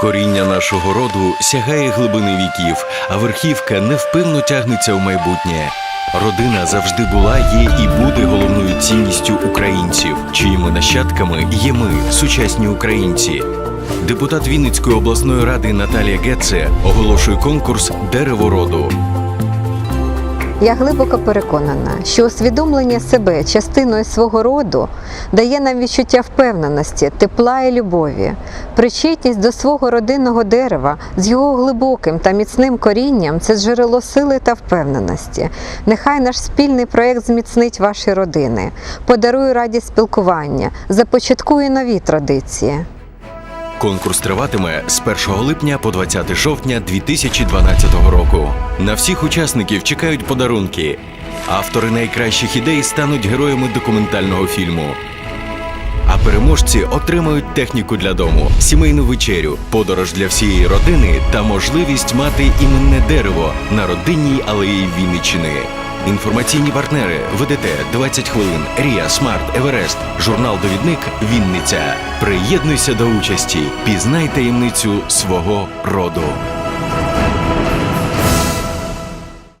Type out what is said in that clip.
Коріння нашого роду сягає глибини віків, а верхівка невпинно тягнеться в майбутнє. Родина завжди була, є і буде головною цінністю українців, чиїми нащадками є ми, сучасні українці. Депутат Вінницької обласної ради Наталія Геце оголошує конкурс Дерево роду. Я глибоко переконана, що усвідомлення себе частиною свого роду дає нам відчуття впевненості, тепла і любові, причетність до свого родинного дерева з його глибоким та міцним корінням це джерело сили та впевненості. Нехай наш спільний проект зміцнить ваші родини, подарує радість спілкування, започаткує нові традиції. Конкурс триватиме з 1 липня по 20 жовтня 2012 року. На всіх учасників чекають подарунки. Автори найкращих ідей стануть героями документального фільму. А переможці отримають техніку для дому, сімейну вечерю, подорож для всієї родини та можливість мати іменне дерево на родинній алеї Вінниччини. Інформаційні партнери ВДТ 20 хвилин, Рія, Смарт, Еверест, журнал Довідник Вінниця. Приєднуйся до участі, пізнай таємницю свого роду.